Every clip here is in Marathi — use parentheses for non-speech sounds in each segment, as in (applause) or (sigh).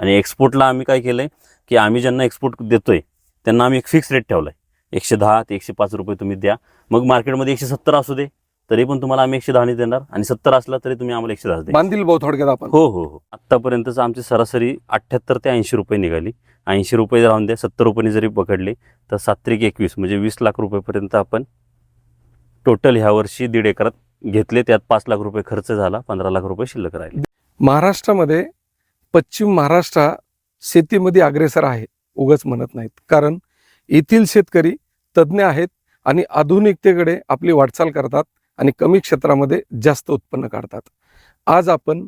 आणि एक्सपोर्टला आम्ही काय केलंय की आम्ही ज्यांना एक्सपोर्ट देतोय त्यांना आम्ही एक फिक्स रेट ठेवलाय. एकशे दहा ते एकशे पाच रुपये तुम्ही द्या. मग मार्केटमध्ये एकशे सत्तर असू दे तरी पण तुम्हाला आम्ही एकशे दहाने देणार आणि सत्तर असला तरी तुम्ही आम्हाला एकशे दहा बांधील भाऊ थोडक्यात आपण. हो हो हो. आत्तापर्यंतच आमची सरासरी अठ्ठ्याहत्तर ते ऐंशी रुपये निघाली. ऐंशी रुपये राहून द्या सत्तर रुपयांनी जरी पकडले तर सात त्रिक एकवीस म्हणजे वीस लाख रुपयेपर्यंत आपण टोटल ह्या वर्षी दीड एकरात घेतले. त्यात पाच लाख रुपये खर्च झाला पंधरा लाख रुपये शिल्लक राहिले. महाराष्ट्रामध्ये पश्चिम महाराष्ट्र शेतीमध्ये अग्रेसर आहे उगाच म्हणत नाहीत. कारण येथील शेतकरी तज्ज्ञ आहेत आणि आधुनिकतेकडे आपली वाटचाल करतात आणि कमी क्षेत्रामध्ये जास्त उत्पन्न काढतात. आज आपण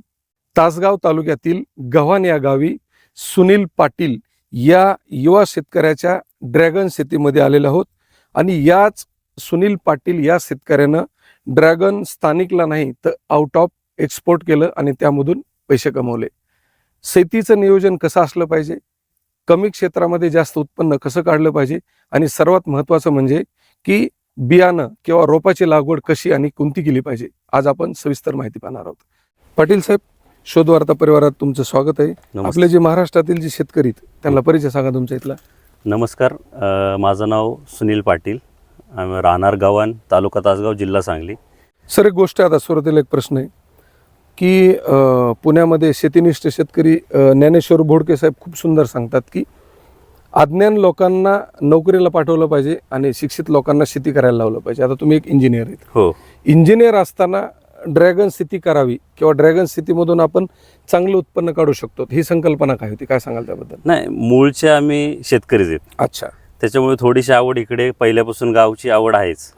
तासगाव तालुक्यातील गव्हाण या गावी सुनील पाटील या युवा शेतकऱ्याच्या ड्रॅगन शेतीमध्ये आलेलो आहोत आणि याच सुनील पाटील या शेतकऱ्यानं ड्रॅगन स्थानिकला नाही तर आउट ऑफ एक्सपोर्ट केलं आणि त्यामधून पैसे कमवले. शेतीचं नियोजन कसं असलं पाहिजे? कमी क्षेत्रामध्ये जास्त उत्पन्न कसं काढलं पाहिजे? आणि सर्वात महत्त्वाचं म्हणजे की बियाणं किंवा रोपाची लागवड कशी आणि कोणती केली पाहिजे? आज आपण सविस्तर माहिती पाहणार आहोत. पाटील साहेब शोधवार्ता परिवारात तुमचं स्वागत आहे. आपले जे महाराष्ट्रातील जे शेतकरी त्यांना परिचय सांगा तुमचा इथला. नमस्कार. माझं नाव सुनील पाटील. राहणार गावान तालुका तासगाव जिल्हा सांगली. सर एक गोष्ट आता सुरुवातीला एक प्रश्न आहे. की पुण्यामध्ये शेतीनिष्ठ शेतकरी ज्ञानेश्वर भोडके साहेब खूप सुंदर सांगतात की अज्ञान लोकांना नोकरीला पाठवलं पाहिजे आणि शिक्षित लोकांना शेती करायला लावलं पाहिजे. आता तुम्ही एक इंजिनियर आहेत. हो. इंजिनियर असताना ड्रॅगन शेती करावी किंवा ड्रॅगन शेतीमधून आपण चांगलं उत्पन्न काढू शकतो. ही संकल्पना काय होती? काय सांगाल त्याबद्दल? नाही मूळचे आम्ही शेतकरीच आहेत. अच्छा. त्याच्यामुळे थोडीशी आवड इकडे पहिल्यापासून गावची आवड आहेच.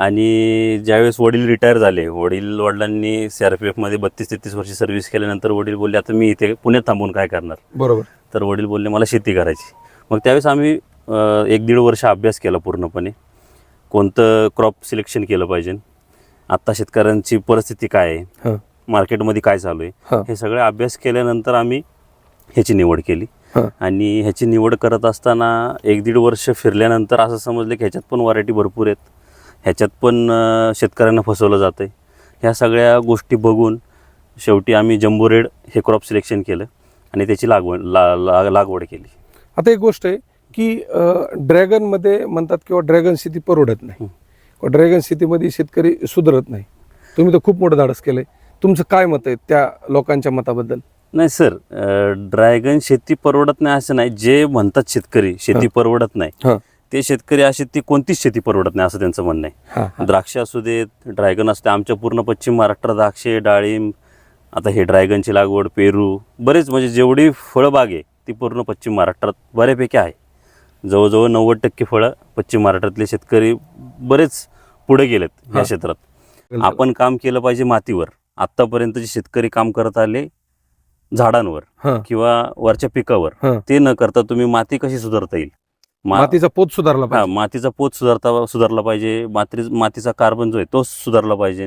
आणि ज्यावेळेस वडील रिटायर झाले वडील वडिलांनी सी आर पी एफमध्ये बत्तीस तेहतीस वर्ष सर्व्हिस केल्यानंतर वडील बोलले आता मी इथे पुण्यात थांबून काय करणार? बरोबर. तर वडील बोलले मला शेती करायची. मग त्यावेळेस आम्ही एक दीड वर्ष अभ्यास केला पूर्णपणे. कोणतं क्रॉप सिलेक्शन केलं पाहिजे. आत्ता शेतकऱ्यांची परिस्थिती काय. आहे. मार्केटमध्ये काय चालू आहे. हा. सगळे अभ्यास केल्यानंतर आम्ही ह्याची निवड केली. आणि ह्याची निवड करत असताना एक दीड वर्ष फिरल्यानंतर असं समजलं की ह्याच्यात पण व्हरायटी भरपूर आहेत. ह्याच्यात पण शेतकऱ्यांना फसवलं जातं आहे ह्या सगळ्या गोष्टी बघून शेवटी आम्ही जम्बो रेड हे क्रॉप सिलेक्शन केलं आणि त्याची लागवड ला, ला, लागवड केली. आता एक गोष्ट आहे की ड्रॅगनमध्ये म्हणतात किंवा ड्रॅगन शेती परवडत नाही. किंवा ड्रॅगन शेतीमध्ये शेतकरी सुधरत नाही. तुम्ही तर खूप मोठं धाडस केलंय. तुमचं काय मत आहे त्या लोकांच्या मताबद्दल? नाही सर ड्रॅगन शेती परवडत नाही असं नाही. जे म्हणतात शेतकरी शेती. परवडत नाही. हा. ते शेतकरी अशी ती कोणतीच शेती परवडत नाही असं त्यांचं म्हणणं आहे. द्राक्ष असू देत ड्रॅगन असते आमच्या पूर्ण पश्चिम महाराष्ट्रात द्राक्षे डाळिंब आता हे ड्रॅगनची लागवड पेरू बरेच म्हणजे जेवढी फळबाग आहे ती पूर्ण पश्चिम महाराष्ट्रात बऱ्यापैकी आहे जवळजवळ नव्वद टक्के फळं पश्चिम महाराष्ट्रातले शेतकरी बरेच पुढे गेलेत. या क्षेत्रात आपण काम केलं पाहिजे मातीवर आत्तापर्यंत जे शेतकरी काम करत आले झाडांवर. किंवा वरच्या पिकावर. ते न करता तुम्ही माती कशी सुधारता येईल मा- मातीचा पोत सुधारला हा पाहिजे. मातीचा पोत सुधारता सुधारला पाहिजे. माती मातीचा कार्बन जो आहे तो सुधारला पाहिजे.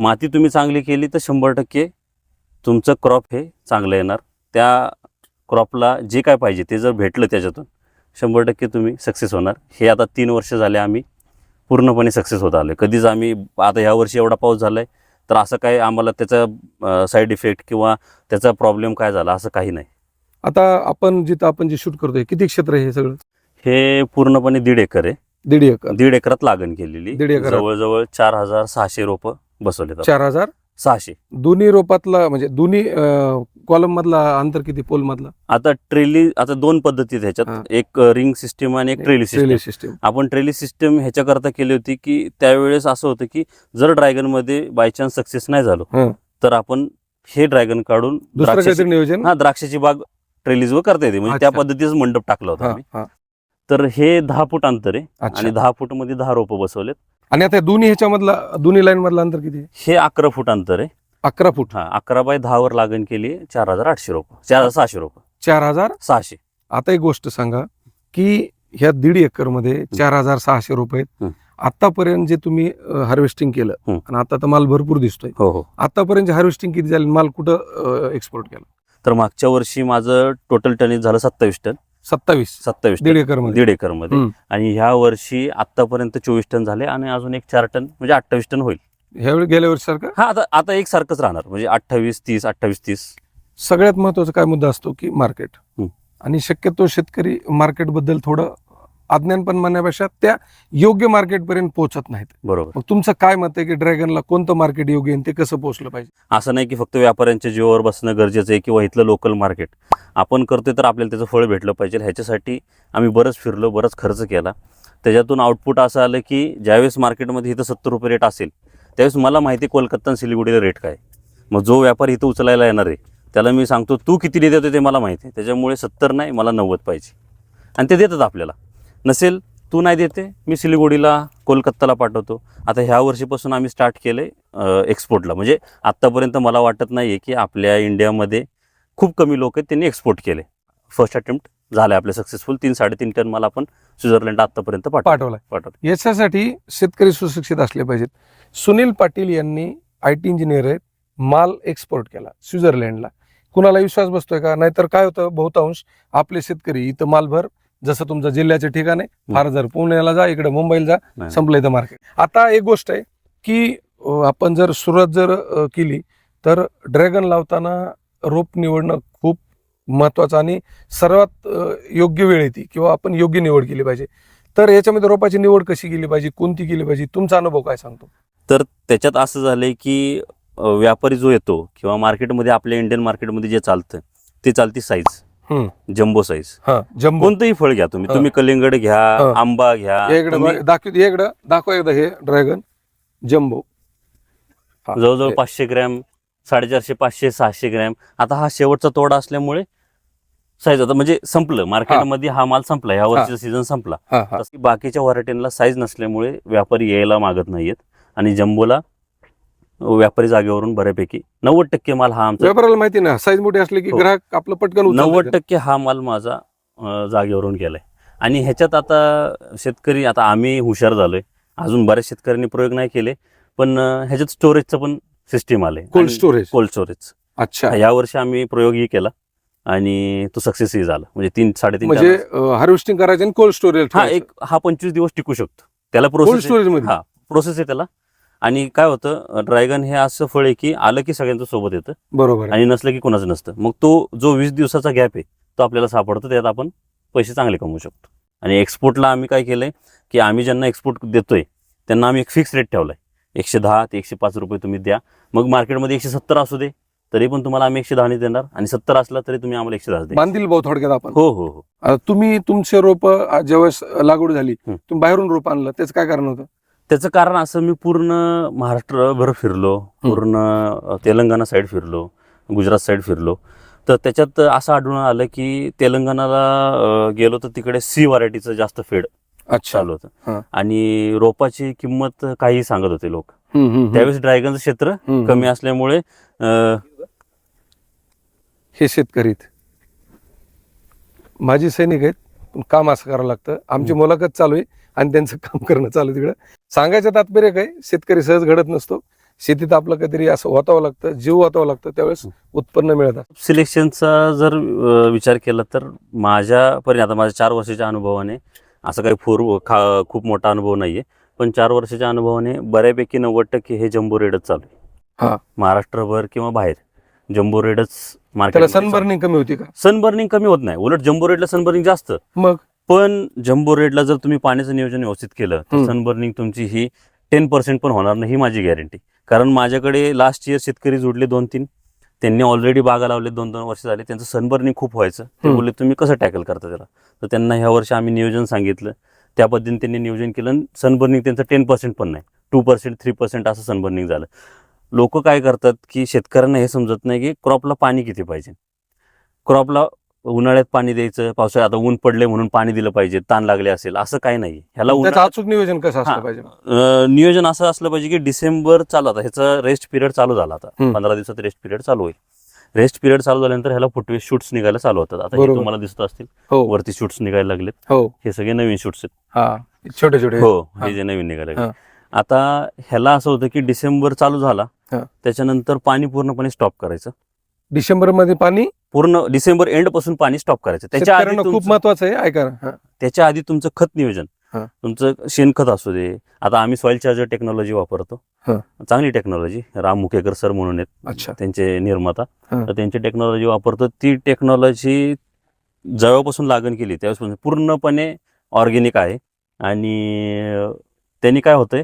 माती तुम्ही चांगली केली तर शंभर टक्के तुमचं क्रॉप हे चांगलं येणार. त्या क्रॉपला जे काय पाहिजे ते जर भेटलं त्याच्यातून शंभर टक्के तुम्ही सक्सेस होणार. हे आता तीन वर्ष झाले आम्ही पूर्णपणे सक्सेस होत आलो कधीच आम्ही आता ह्या वर्षी एवढा पाऊस झाला आहे तर असं काय आम्हाला त्याचा साईड इफेक्ट किंवा त्याचा प्रॉब्लेम काय झाला असं काही नाही. आता आपण जिथं आपण जे शूट करतोय किती क्षेत्र आहे हे सगळं? हे पूर्णपणे दीड एकर आहे. दीड एकर. दीड एकरात लागण केलेली. दीड एकरात. जवळजवळ चार हजार सहाशे रोप बसवले चार हजार? सहाशे. दोन्ही रोपातला म्हणजे दोन्ही कॉलम मधला अंतर किती? पोल मधला? आता ट्रेली आता दोन पद्धती आहेत हा. ह्याच्यात एक रिंग सिस्टीम आणि एक ट्रेली सिस्टीम. सिस्टीम. आपण ट्रेली सिस्टीम ह्याच्याकरता केली होती की त्यावेळेस असं होतं की जर ड्रॅगनमध्ये बाय चान्स सक्सेस नाही झालो. तर आपण हे ड्रॅगन काढून दुसरं द्राक्षाची- काहीतरी नियोजन? हा द्राक्षाची बाग ट्रेलीजवर करता येते. म्हणजे त्या अच्छा. पद्धतीचं मंडप टाकला होता हा, आम्ही. हा. तर हे दहा फूट अंतर आहे. अच्छा. आणि दहा फूटमध्ये दहा रोपं बसवलेत. आणि आता या दोन्ही ह्याच्यामधला दोन्ही लाईन मधलं अंतर किती आहे? हे अकरा फूट अंतर आहे. अकरा फूट. हा अकरा बाय दहा वर लागण केली चार हजार आठशे रोपं. चार हजार सहाशे रोपं. चार हजार? सहाशे. आता एक गोष्ट सांगा की ह्या दीड एकरमध्ये चार हजार सहाशे रुपये आहेत. हं. आतापर्यंत जे तुम्ही हार्वेस्टिंग केलं हं. आणि आता तर माल भरपूर दिसतोय. हो हो. आतापर्यंत हार्वेस्टिंग किती झाली माल कुठं एक्सपोर्ट केला? तर मागच्या वर्षी माझं टोटल टनेज झालं सत्तावीस टन. सत्तावीस. सत्तावीस दीड एकरमध्ये. दीड एकरमध्ये. आणि ह्या वर्षी आतापर्यंत चोवीस टन झाले आणि अजून एक चार टन म्हणजे अठ्ठावीस टन होईल. ह्यावेळी गेल्या वर्षी सारखं? हा आता आता एक सारखंच राहणार. म्हणजे अठ्ठावीस तीस अठ्ठावीस तीस. सगळ्यात महत्त्वाचा काय मुद्दा असतो की मार्केट. आणि शक्यतो शेतकरी मार्केटबद्दल थोडं अज्ञान पण म्हणण्यापेक्षा त्या योग्य मार्केटपर्यंत पोहोचत नाहीत. बरोबर. मग तुमचं काय मत आहे की ड्रॅगनला कोणतं मार्केट योग्य आहे ते कसं पोहोचलं पाहिजे? असं नाही की फक्त व्यापाऱ्यांच्या जीवावर बसणं गरजेचं आहे किंवा इथलं लोकल मार्केट आपण करतोय तर आपल्याला त्याचं फळ भेटलं पाहिजे. ह्याच्यासाठी आम्ही बरंच फिरलो बरंच खर्च केला. त्याच्यातून आउटपुट असं आलं की ज्यावेळेस मार्केटमध्ये इथं सत्तर रुपये रेट असेल त्यावेळेस मला माहिती आहे कोलकाता आणि सिलिगुडीला रेट काय. मग जो व्यापारी इथं उचलायला येणार आहे त्याला मी सांगतो तू किती देतो ते मला माहिती आहे. त्याच्यामुळे सत्तर नाही मला नव्वद पाहिजे. आणि ते देतात आपल्याला. नसेल तू नाही देते मी सिलिगुडीला कोलकाताला पाठवतो. आता ह्या वर्षीपासून आम्ही स्टार्ट केलं आहे एक्सपोर्टला म्हणजे आत्तापर्यंत मला वाटत नाही आहे की आपल्या इंडियामध्ये खूप कमी लोक आहेत त्यांनी एक्सपोर्ट केले फर्स्ट अटेम्प्ट झालं आपले सक्सेसफुल तीन साडेतीन टन मला आपण स्वित्झर्लंड आत्तापर्यंत पाठव पाठवलाय. पाठवलं याच्यासाठी शेतकरी सुशिक्षित असले पाहिजेत. सुनील पाटील यांनी आय टी इंजिनियर आहेत माल एक्सपोर्ट केला स्वित्झर्लंडला. कुणाला विश्वास बसतोय का? नाहीतर काय होतं? बहुतांश आपले शेतकरी इथं मालभर जसं तुमचं जिल्ह्याचे ठिकाण आहे फार जर पुण्याला जा इकडे मुंबईला जा. संपलं इथं मार्केट आता एक गोष्ट आहे की आपण जर सुरुवात जर केली तर ड्रॅगन लावताना रोप निवडणं खूप महत्वाचं आणि सर्वात योग्य वेळ येते किंवा आपण योग्य निवड केली पाहिजे. तर याच्यामध्ये रोपाची निवड कशी केली पाहिजे कोणती केली पाहिजे तुमचा अनुभव काय सांगतो? तर त्याच्यात असं झालंय की व्यापारी जो येतो किंवा मार्केटमध्ये आपल्या इंडियन मार्केटमध्ये जे चालतं ते चालती साईज जम्बो साईज हा जम्बो. कोणतंही फळ घ्या तुम्ही. तुम्ही कलिंगड घ्या. आंबा घ्या दाखव इकडं दाखव एकदा हे ड्रॅगन जम्बो. जवळजवळ पाचशे ग्रॅम साडेचारशे पाचशे सहाशे ग्रॅम. आता हा शेवटचा तोडा असल्यामुळे साईज आता म्हणजे संपलं. मार्केटमध्ये हा. माल संपला. ह्या वर्षीचा सीझन संपला. बाकीच्या व्हरायटींना साईज नसल्यामुळे व्यापारी यायला मागत नाहीयेत. आणि जम्बोला व्यापारी जागेवरून बऱ्यापैकी. नव्वद टक्के माल हा आमचा व्यापाऱ्याला माहिती ना साईज मोठी असली की हो. ग्राहक आपलं पटकन उचलतं नव्वद? टक्के हा माल माझा अं, जागेवरून गेलाय. आणि ह्याच्यात आता शेतकरी आता आम्ही हुशार झालोय. अजून बऱ्याच शेतकऱ्यांनी प्रयोग नाही केले पण अं, ह्याच्यात स्टोरेजचं पण सिस्टीम आले कोल्ड स्टोरेज कोल्ड स्टोरेज अच्छा. या वर्षी आम्ही प्रयोगही केला आणि तो सक्सेसही झाला. म्हणजे तीन साडेतीन म्हणजे हार्वेस्टिंग करायचं आणि कोल्ड स्टोरेज हा एक हा पंचवीस दिवस टिकू शकतो. त्याला कोल्ड प्रोसेस स्टोरेजमध्ये? हा प्रोसेस आहे त्याला. आणि काय होतं ड्रॅगन हे असं फळ आहे की आलं की सगळ्यांचं सोबत येतं. बरोबर. आणि नसलं की कोणाचं नसतं. मग तो जो वीस दिवसाचा गॅप आहे तो आपल्याला सापडतो त्यात आपण पैसे चांगले कमवू शकतो. आणि एक्सपोर्टला आम्ही काय केलंय की आम्ही ज्यांना एक्सपोर्ट देतोय त्यांना आम्ही एक फिक्स रेट ठेवलाय. एकशे दहा ते एकशे पाच रुपये तुम्ही द्या. मग मार्केटमध्ये एकशे सत्तर असू दे तरी पण तुम्हाला आम्ही एकशे दहाने देणार. आणि सत्तर असला तरी तुम्ही आम्हाला एकशे दहा द्या. बांधील भाऊ थोडक्यात आपण. हो हो हो. तुम्ही तुमचे रोप ज्यावेळेस लागवड झाली. तुम्ही बाहेरून रोप आणलं त्याचं काय कारण होतं? त्याचं कारण असं मी पूर्ण महाराष्ट्रभर फिरलो पूर्ण तेलंगणा साईड फिरलो गुजरात साईड फिरलो. तर त्याच्यात असं आढळून आलं की तेलंगणाला गेलो तर तिकडे सी व्हरायटीचं जास्त फेड अच्छा. चालू हा. होतं आणि रोपाची किंमत काही सांगत होते लोक. त्यावेळेस ड्रॅगनचं क्षेत्र कमी असल्यामुळे हे शेतकरी. माजी सैनिक आहेत काम असं करावं लागतं. आमची मुलाखत चालू आहे आणि त्यांचं काम करणं चालू आहे तिकडं. सांगायचं तात्पर्य काय? शेतकरी सहज घडत नसतो. शेतीत आपलं काहीतरी असं वातावं लागतं जीव वातावं लागतं त्यावेळेस उत्पन्न मिळतं. सिलेक्शनचा जर विचार केला तर माझ्यापर्यंत आता माझ्या चार वर्षाच्या अनुभवाने असं काही फोर खा खूप मोठा अनुभव नाहीये. पण चार वर्षाच्या अनुभवाने बऱ्यापैकी नव्वद टक्के हे जम्बो रेडच चालू हा. आहे महाराष्ट्रभर किंवा बाहेर जम्बो रेडच मार्केट सनबर्निंग कमी होती का? सनबर्निंग कमी होत नाही. उलट जम्बो रेडला सनबर्निंग जास्त. मग? पण जम्बो रेडला जर तुम्ही पाण्याचं नियोजन व्यवस्थित केलं तर. सनबर्निंग तुमची ही टेन पर्सेंट पण होणार नाही ही माझी गॅरंटी कारण माझ्याकडे लास्ट इयर शेतकरी जुडले दोन तीन त्यांनी ऑलरेडी बागा लावले दोन दोन वर्ष झाले. त्यांचं सनबर्निंग खूप व्हायचं. ते. बोलले तुम्ही कसं टॅकल करता त्याला? तर त्यांना ह्या वर्षी आम्ही नियोजन सांगितलं. त्या पद्धतीने त्यांनी नियोजन केलं सनबर्निंग त्यांचं टेन पर्सेंट पण नाही. टू पर्सेंट थ्री पर्सेंट असं सनबर्निंग झालं. लोक काय करतात की शेतकऱ्यांना हे समजत नाही की क्रॉपला पाणी किती पाहिजे. क्रॉपला उन्हाळ्यात पाणी द्यायचं पावसाळ्यात आता ऊन पडले म्हणून पाणी दिलं पाहिजे ताण लागले असेल असं काही नाही. ह्याला अचूक नियोजन कसं असलं. पाहिजे? नियोजन असं असलं पाहिजे की डिसेंबर चालू आता ह्याचा रेस्ट पिरियड चालू झाला आता. पंधरा दिवसात रेस्ट पिरियड चालू होईल. रेस्ट पिरियड चालू झाल्यानंतर ह्याला फुटवे शूट्स निघायला चालू होतात. आता हे. तुम्हाला दिसत असतील हो. वरती शूट्स निघायला लागलेत. हो. हे सगळे नवीन शूट्स आहेत. हा छोटे छोटे. हो हा. जे नवीन निघायला आता ह्याला असं होतं की डिसेंबर चालू झाला. त्याच्यानंतर पाणी पूर्णपणे स्टॉप करायचं. डिसेंबरमध्ये पाणी पूर्ण डिसेंबर एंडपासून पाणी स्टॉप करायचं त्याच्या आधी शेतकऱ्यांना खूप तुमचं- महत्वाचं आहे ऐका ना. हा. त्याच्या आधी तुमचं खत नियोजन हा. तुमचं शेणखत असू दे आता आम्ही सॉइल चार्जर टेक्नॉलॉजी वापरतो हा. चांगली टेक्नॉलॉजी राम मुकेकर सर म्हणून आहेत अच्छा त्यांचे निर्माता हा. तर त्यांची टेक्नॉलॉजी वापरतो ती टेक्नॉलॉजी जेव्हापासून लागण केली त्यावेळेस पूर्णपणे ऑर्गेनिक आहे आणि अं, त्यांनी काय होतंय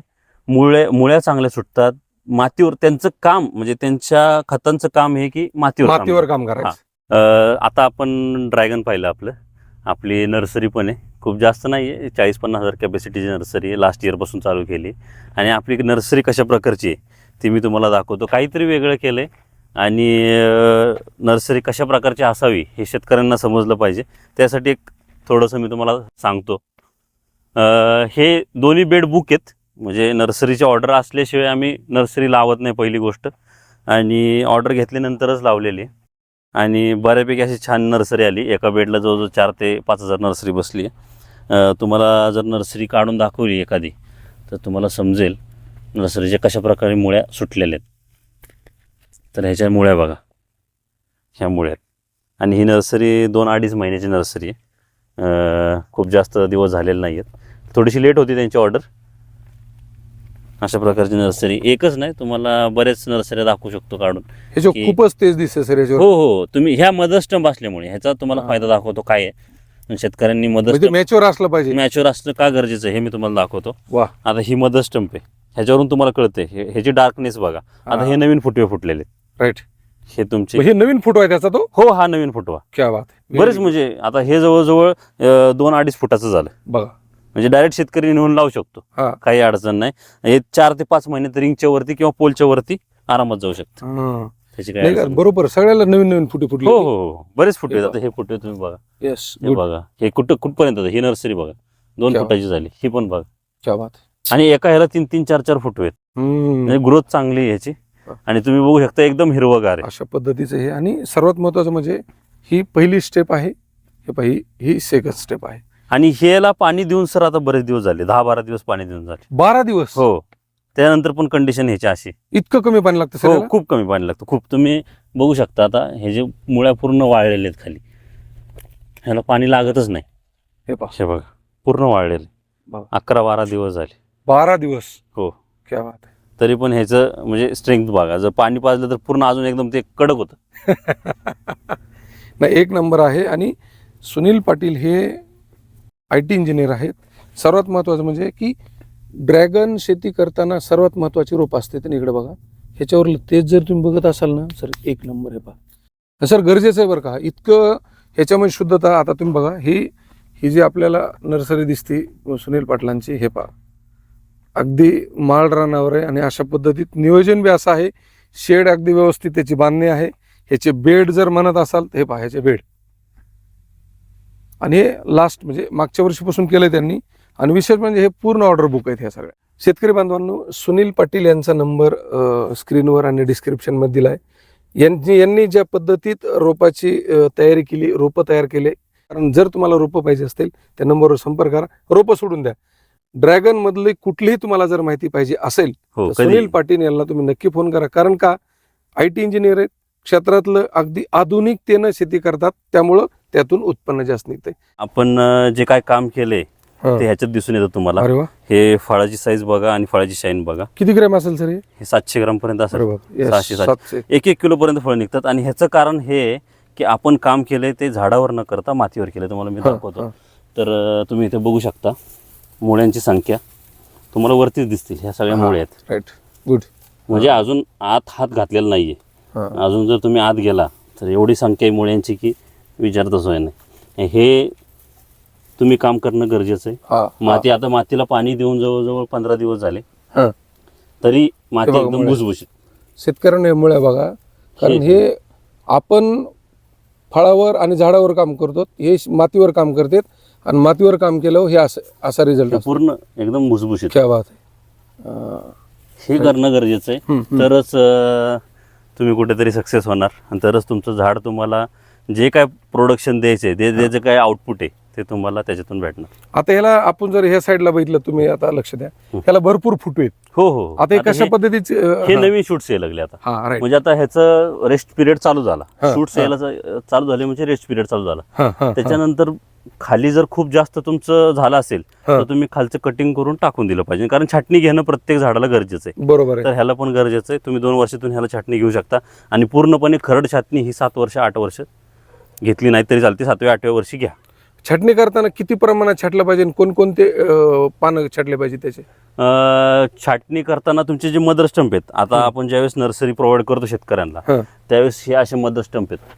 मुळे मुळ्या चांगल्या सुटतात मातीवर त्यांचं काम म्हणजे त्यांच्या खतांचं काम हे की मातीवर काम. मातीवर काम करायचं. अ, आता आपण ड्रॅगन पाहिलं आपलं. आपली नर्सरी पण आहे. खूप जास्त नाही आहे चाळीस पन्नास हजार कॅपॅसिटीची नर्सरी आहे. लास्ट इयरपासून चालू केली. आणि आपली नर्सरी कशा प्रकारची आहे ती मी तुम्हाला दाखवतो. काहीतरी वेगळं केलं आहे आणि अ, नर्सरी कशा प्रकारची असावी हे शेतकऱ्यांना समजलं पाहिजे. त्यासाठी एक थोडंसं मी तुम्हाला सांगतो. अ, हे दोन्ही बेड बुक आहेत. म्हणजे नर्सरीची ऑर्डर असल्याशिवाय आम्ही नर्सरी लावत नाही पहिली गोष्ट. आणि ऑर्डर घेतल्यानंतरच लावलेली. आणि बऱ्यापैकी अशी छान नर्सरी आली. एका बेडला जवळजवळ चार ते पाच हजार नर्सरी बसली आहे. तुम्हाला जर नर्सरी काढून दाखवली एखादी तर तुम्हाला समजेल नर्सरीच्या कशा प्रकारे मुळ्या सुटलेल्या आहेत. तर ह्याच्या मुळ्या बघा. ह्या मुळ्या आणि ही नर्सरी दोन अडीच महिन्याची नर्सरी आहे. खूप जास्त दिवस झालेले नाही आहेत थोडीशी लेट होती त्यांची ऑर्डर. अशा प्रकारची नर्सरी. एकच नाही तुम्हाला बरेच नर्सऱ्या दाखवू शकतो काढून. ह्याच्यावर की- खूपच तेज दिसते सर हो हो. तुम्ही ह्या मदर स्टंप असल्यामुळे ह्याचा तुम्हाला. फायदा दाखवतो काय आहे. आणि शेतकऱ्यांनी मदर म्हणजे मॅच्युअर असलं पाहिजे. मॅच्युअर असणं का गरजेचं आहे हे मी तुम्हाला दाखवतो. वा. आता ही मदर स्टंप आहे. ह्याच्यावरून तुम्हाला कळते ह्याची डार्कनेस बघा. आता हे. नवीन फुटवे फुटलेले आहेत. राईट हे तुमचे हे नवीन फोटो आहे त्याचा तो? हो हा नवीन फुटवा. क्या बात आहे. बरेच म्हणजे आता हे जवळजवळ अं, दोन अडीच फुटाचं झालं. बघा. म्हणजे डायरेक्ट शेतकरी नेऊन लावू शकतो. हा. काही अडचण नाही. हे चार ते पाच महिने तर रिंगच्या वरती किंवा पोलच्या वरती आरामात जाऊ शकतो. हा. त्याची काय नाही का? अडचण नाही. बरोबर सगळ्याला नवीन नवीन फुटे फुटले हो हो हो. बरेच फुटवे हे आता हे फुटवे तुम्ही बघा. येस हे बघा. हे कुठं कुठपर्यंत होतं? ही नर्सरी बघा. दोन क्या फुटाची झाली. ही पण बघा. क्या बात आणि एका ह्याला तीन तीन चार चार फुटवे आहेत. हम्म. म्हणजे ग्रोथ चांगली आहे ह्याची. हा. आणि तुम्ही बघू शकता एकदम हिरवगार आहे. अशा पद्धतीचं हे. आणि सर्वात महत्वाचं म्हणजे ही पहिली स्टेप आहे. हे पाही ही सेकंड स्टेप आहे. आणि ह्याला पाणी देऊन सर आता बरेच दिवस झाले दहा बारा दिवस पाणी देऊन झाले. बारा दिवस? हो. त्यानंतर पण कंडिशन ह्याची अशी. इतकं कमी पाणी लागतं सर हो याला? खूप कमी पाणी लागतं. खूप तुम्ही बघू शकता आता हे जे मुळ्या पूर्ण वाळलेले आहेत खाली ह्याला पाणी लागतच नाही. हे पहा. हे बघा पूर्ण वाळलेले. अकरा बारा दिवस झाले. बारा दिवस? हो. क्या बात आहे. तरी पण ह्याचं म्हणजे स्ट्रेंथ बघा जर पाणी पाजलं तर पूर्ण अजून एकदम ते कडक होतं. (laughs) नाही एक नंबर आहे. आणि सुनील पाटील हे आय टी इंजिनियर आहेत. सर्वात महत्त्वाचं म्हणजे की ड्रॅगन शेती करताना सर्वात महत्त्वाची रोप असते तर इकडे बघा. ह्याच्यावर तेच जर तुम्ही बघत असाल ना सर एक नंबर आहे पहा. सर गरजेचं आहे बरं का इतकं ह्याच्यामध्ये शुद्धता आता तुम्ही बघा ही ही जी आपल्याला नर्सरी दिसते सुनील पाटलांची हे पहा. अगदी माळ रानावर आहे आणि अशा पद्धतीत नियोजन बी असं आहे. शेड अगदी व्यवस्थित त्याची बांधणी आहे. ह्याचे बेड जर म्हणत असाल तर हे पहा ह्याचे बेड. आणि हे लास्ट म्हणजे मागच्या वर्षीपासून केलं त्यांनी. आणि विशेष म्हणजे हे पूर्ण ऑर्डर बुक आहेत ह्या सगळ्या. शेतकरी बांधवांनो सुनील पाटील यांचा नंबर स्क्रीनवर आणि डिस्क्रिप्शनमध्ये दिला आहे यांनी यांनी ज्या पद्धतीत रोपाची तयारी केली रोपं तयार केले कारण जर तुम्हाला रोपं पाहिजे असतील त्या नंबरवर संपर्क करा. रोपं सोडून द्या. ड्रॅगन मधली कुठलीही तुम्हाला जर माहिती पाहिजे असेल हो सुनील पाटील यांना तुम्ही नक्की फोन करा. कारण का? आय टी इंजिनियर आहेत. क्षेत्रातलं अगदी आधुनिकतेनं शेती करतात त्यामुळं त्यातून उत्पन्न जास्त निघतंय. आपण जे काय काम केलंय हा. ते ह्याच्यात दिसून येतं तुम्हाला. अरे वा. हे फळाची साईज बघा आणि फळाची शाईन बघा. किती ग्रॅम असेल सर हे? हे सातशे ग्राम पर्यंत अरे असेल बाप Yes, सहाशे, सातशे. सातशे. एक एक किलो पर्यंत फळ निघतात आणि ह्याचं कारण हे आहे की आपण काम केलंय ते झाडावर न करता मातीवर केलं तुम्हाला मी दाखवतो. तर अं, तुम्ही इथे बघू शकता मुळ्यांची संख्या. तुम्हाला वरतीच दिसतील ह्या सगळ्या मुळे आहेत. राईट गुड म्हणजे अजून आत हात घातलेला नाहीये. अजून जर तुम्ही आत गेला तर एवढी संख्या आहे मुळ्यांची की विचारतच सोय नाही. हे तुम्ही काम करणं गरजेचं आहे. माती आता मातीला पाणी देऊन जवळजवळ पंधरा दिवस झाले. तरी माती एकदम. भुसभुशीत. शेतकऱ्यांना मुळे बघा. कारण हे- आपण फळावर आणि झाडावर काम करतो हे मातीवर काम करतात आणि मातीवर काम केलं हे असं असा रिझल्ट पूर्ण एकदम भुसभुशीत. बात हे करणं गरजेचं आहे. तरच तुम्ही कुठेतरी सक्सेस होणार. आणि तरच तुमचं झाड तुम्हाला जे काय प्रोडक्शन द्यायचं आहे ते त्याचं काय आउटपुट आहे. ते तुम्हाला त्याच्यातून भेटणार. आता ह्याला आपण जर ह्या साईडला बघितलं तुम्ही आता लक्ष द्या. ह्याला भरपूर फुटवे आहेत. हो हो. आता हे कशा हे- पद्धतीचे हे नवीन शूट्स यायला लागले आता. हा राईट म्हणजे आता ह्याचं रेस्ट पिरियड चालू झाला. शूट्स हा. यायला चा- चालू झाले म्हणजे रेस्ट पिरियड चालू झाला. हा हा त्याच्यानंतर खाली जर खूप जास्त तुमचं झालं असेल हा. तर तुम्ही खालचं कटिंग करून टाकून दिलं पाहिजे. कारण छाटणी घेणं प्रत्येक झाडाला गरजेचं आहे. बरोबर आहे. तर ह्याला पण गरजेचं आहे. तुम्ही दोन वर्षातून ह्याला छाटणी घेऊ शकता. आणि पूर्णपणे खरड छाटणी ही सात वर्ष आठ वर्ष घेतली नाही तरी चालते. सातव्या आठव्या वर्षी घ्या. छाटणी करताना किती प्रमाणात छाटलं पाहिजे आणि कोणकोणते पानं छाटले पाहिजे त्याचे? छाटणी करताना तुमचे जे मदर स्टंप आहेत आता आपण ज्यावेळेस नर्सरी प्रोव्हाइड करतो शेतकऱ्यांना त्यावेळेस हे असे मदर स्टंप आहेत.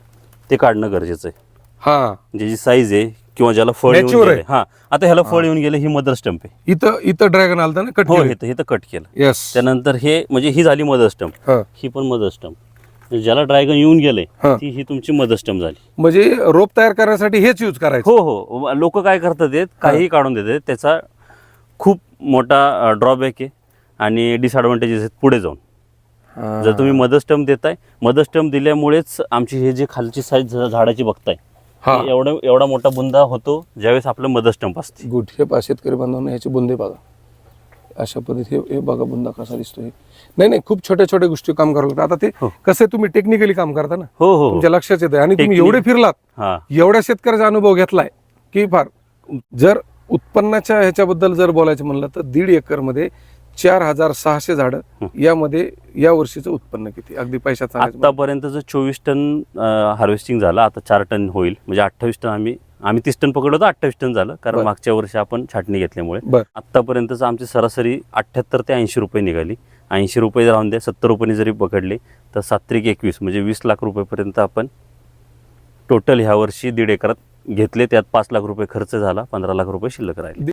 ते काढणं गरजेचं आहे. हा. ज्याची साईज आहे किंवा ज्याला फळ येऊन. हा. आता ह्याला फळ येऊन गेले ही मदर स्टंप आहे. इथं इथं ड्रॅगन आलता ना कट हो तर कट केलं. त्यानंतर हे म्हणजे ही झाली मदर स्टंप हा. ही पण मदर स्टंप ज्याला ड्रॅगन येऊन गेले हा. ती ही तुमची मदर स्टंप झाली. म्हणजे रोप तयार करण्यासाठी हेच यूज करायचं. हो हो. लोक काय करतात आहेत काहीही काढून देतात. त्याचा खूप मोठा ड्रॉबॅक आहे आणि डिसएडव्हान्टेजेस आहेत पुढे जाऊन. हा. जर तुम्ही मदर स्टंप देताय मदर स्टंप दिल्यामुळेच आमची हे जे खालची साईज झाडाची बघताय हा. एवढा एवढा मोठा बुंदा होतो ज्यावेळेस आपलं मदर स्टंप असते गुड हे पहा शेतकरी बांधवांना ह्याचे बुंदे बघा. अशा पद्धती हे बघा बुंदा कसा दिसतोय. नाही नाही खूप छोट्या छोट्या गोष्टी काम करावं लागतं. आता ते हो. कसं तुम्ही टेक्निकली काम करता ना? हो हो. तुमच्या लक्षात येतं आणि तुम्ही एवढे फिरलात हा. एवढ्या शेतकऱ्याचा अनुभव घेतलाय की फार. जर उत्पन्नाच्या ह्याच्याबद्दल जर बोलायचं म्हणलं तर दीड एकरमध्ये चार हजार सहाशे झाडं यामध्ये या वर्षीचं उत्पन्न किती? अगदी म्हणलं. आतापर्यंतचं चोवीस टन हार्वेस्टिंग झालं. आता चार टन होईल. म्हणजे अठ्ठावीस टन आम्ही आम्ही तीस टन पकडलं तर अठ्ठावीस टन झालं. कारण. मागच्या वर्षी आपण छाटणी घेतल्यामुळे. बर. आत्तापर्यंतचं आमची सरासरी अठ्ठ्याहत्तर ते ऐंशी रुपये निघाली. ऐंशी रुपये राहून द्या सत्तर रुपयांनी जरी पकडले तर सात त्रिक एकवीस म्हणजे वीस लाख रुपयेपर्यंत आपण टोटल ह्या वर्षी दीड एकरात घेतले. त्यात पाच लाख रुपये खर्च झाला पंधरा लाख रुपये शिल्लक राहिले.